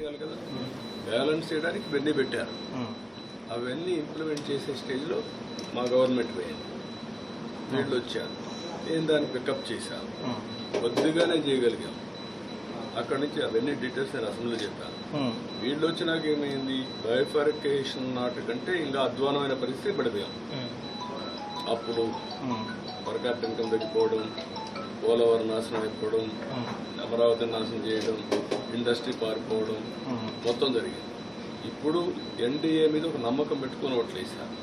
చేయాలి కదా. బ్యాలెన్స్ చేయడానికి ఇవన్నీ పెట్టారు. అవన్నీ ఇంప్లిమెంట్ చేసే స్టేజ్లో మా గవర్నమెంట్ పోయింది. వీళ్ళు వచ్చారు. నేను దాన్ని పికప్ చేశాను. కొద్దిగానే చేయగలిగాం. అక్కడి నుంచి అవన్నీ డీటెయిల్స్ నేను అసెంబ్లీలో చెప్పాను. వీళ్ళు వచ్చినాక ఏమైంది? బయోఫరికేషన్ నాటికంటే ఇంకా అధ్వానమైన పరిస్థితి పడిపోయాం. అప్పుడు పర్ ఇన్కమ్ తగ్గిపోవడం పోలవరం నాశనం అయిపోవడం అమరావతి నాశనం చేయడం ఇండస్ట్రీ పారిపోవడం మొత్తం జరిగింది. ఇప్పుడు ఎన్డీఏ మీద ఒక నమ్మకం పెట్టుకుని ఓట్లేసారు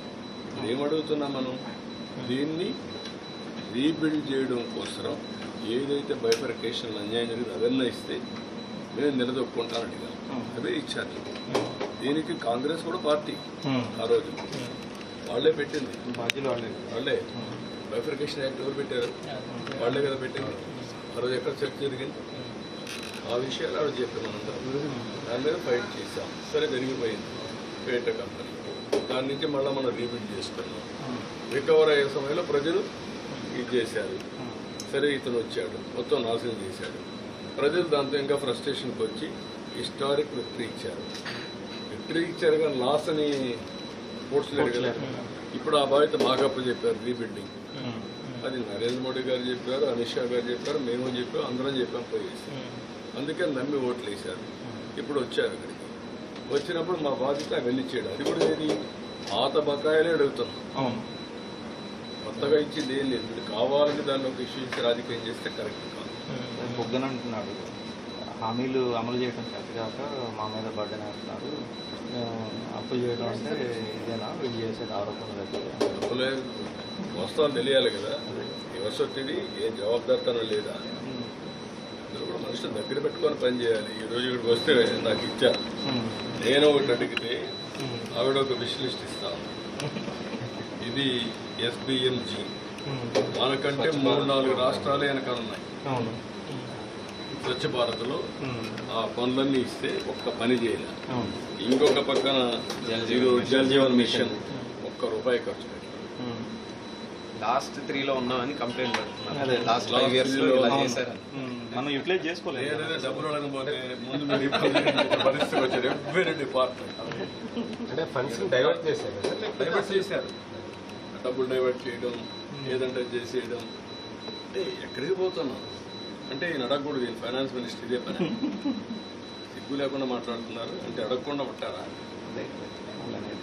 ఏమడుగుతున్నాం మనం? దీన్ని రీబిల్డ్ చేయడం కోసం ఏదైతే బైఫర్కేషన్ అన్యాయం జరిగింది అవన్నీ ఇస్తే నేను నిలదొక్కుంటాను అడిగాను అవే ఇచ్చారు దీనికి కాంగ్రెస్ కూడా పార్టీ ఆ రోజు. వాళ్ళే పెట్టింది. వాళ్ళే. బైఫర్కేషన్ యాక్ట్ ఎవరు పెట్టారు? వాళ్ళే కదా పెట్టింది ఆ రోజు ఎక్కడ చర్చ జరిగింది? ఆ విషయాలు ఆవిడ చెప్పాను మనందరం దాని మీద ఫైట్ చేశాం. సరే జరిగిపోయింది పేట కంపెనీ. దాని నుంచి మళ్ళీ మనం రీబిల్డ్ చేసుకున్నాం. రికవర్ అయ్యే సమయంలో ప్రజలు ఇది చేశారు. సరే ఇతను వచ్చాడు. మొత్తం నాశనం చేశాడు. ప్రజలు దాంతో ఇంకా ఫ్రస్ట్రేషన్కి వచ్చి హిస్టారిక్ విక్టరీ ఇచ్చారు. విక్టరీ ఇచ్చారు కానీ లాస్ అని కదా ఇప్పుడు ఆ బాధ్యత మాకప్పు చెప్పారు రీబిల్డింగ్. అది నరేంద్ర మోడీ గారు చెప్పారు అమిత్ షా గారు చెప్పారు మేము చెప్పాం అందరం చెప్పాం పోయేసి. అందుకని నమ్మి ఓట్లు వేశారు ఇప్పుడు వచ్చారు ఇక్కడికి. వచ్చినప్పుడు మా బాధ్యత అవన్నీ చేయడం. అది కూడా ఏది? పాత బకాయిలే అడుగుతున్నాం అవును. కొత్తగా ఇచ్చింది ఏం లేదు. ఇది కావాలని దాన్ని ఒక ఇష్యూ ఇచ్చి రాజకీయం చేస్తే కరెక్ట్ కాదు. బొగ్గన అంటున్నాడు. హామీలు అమలు చేయడం చేతగాక మా మీద బర్డెన్ వేస్తున్నారు. అప్పు చేయడం అంటే ఇదేనా? వీళ్ళు చేసేది ఆరోపణలు డబ్బులే వస్తాను తెలియాలి కదా. రివర్స్ వచ్చేది ఏం జవాబుదారితనం లేదా? కూడా మనుషులు దగ్గర పెట్టుకొని పని చేయాలి. ఈ రోజు ఇక్కడికి వస్తే నాకు ఇచ్చారు నేను ఒకటి అడిగితే ఆవిడ ఒక విష్ లిస్ట్ ఇస్తాను ఇది ఎస్బిఎంజి మనకంటే మూడు నాలుగు రాష్ట్రాలు వెనకాల ఉన్నాయి. అవును. స్వచ్ఛ భారత్లో ఆ పనులన్నీ ఇస్తే ఒక్క పని చేయాలి. ఇంకొక పక్కన ఇది జల్ జీవన్ మిషన్. ఒక్క రూపాయి ఖర్చు పెట్టాలి. లాస్ట్ త్రీలో ఉన్నామని కంప్లైంట్ అదే. పెడుతున్నారు లాస్ట్ ఫైవ్ ఇయర్స్లో ఇలా చేశారు. మనం యూటిలైజ్ చేసుకోలేదు. ఏదైనా డబ్బులు అడగకపోతే ముందు పరిస్థితి వచ్చారు. ఎవ్రీ డిపార్ట్మెంట్ అంటే ఫండ్స్ డైవర్ట్ చేశారు డైవర్ట్ చేశారు. డబ్బులు డైవర్ట్ చేయడం ఏదంటే చేసేయడం. అంటే ఎక్కడికి పోతున్నాం? అంటే ఈయన అడగకూడదు ఈయన ఫైనాన్స్ మినిస్టర్ ఇదే పని. సిగ్గు లేకుండా మాట్లాడుతున్నారు. అంటే అడగకుండా ఉంటారా?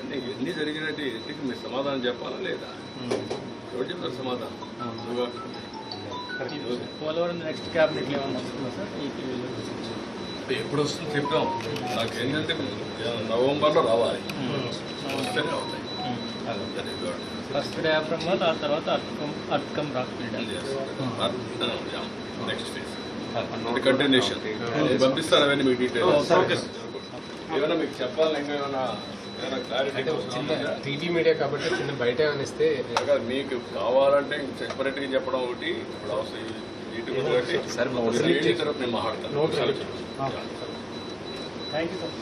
అంటే ఎన్ని జరిగినట్టు ఇంటికి మీరు సమాధానం చెప్పాలా లేదా? ఎవరు చెప్తారు సమాధానం పోలవరం నెక్స్ట్ క్యాబినెట్ ఎప్పుడు వస్తుంది చెప్తాం నాకు ఏంటంటే నవంబర్లో రావాలి. వస్తేనే అవుతాయి. ఫస్ట్ డయాఫ్రమ్ ఆ తర్వాత అర్థకం అర్థకం రాక్. నెక్స్ట్ ఫేజ్ కంటిన్యూషన్ పంపిస్తాను అవన్నీ మీకు డీటెయిల్స్ ఏమైనా మీకు చెప్పాలి ఇంకా ఏమైనా టీవీ మీడియా కాబట్టి చిన్న బయట ఏమైనా ఇస్తే మీకు కావాలంటే సెపరేట్గా చెప్పడం ఒకటి ఇప్పుడు అవసరం మాట్లాడతాను. Thank you sir.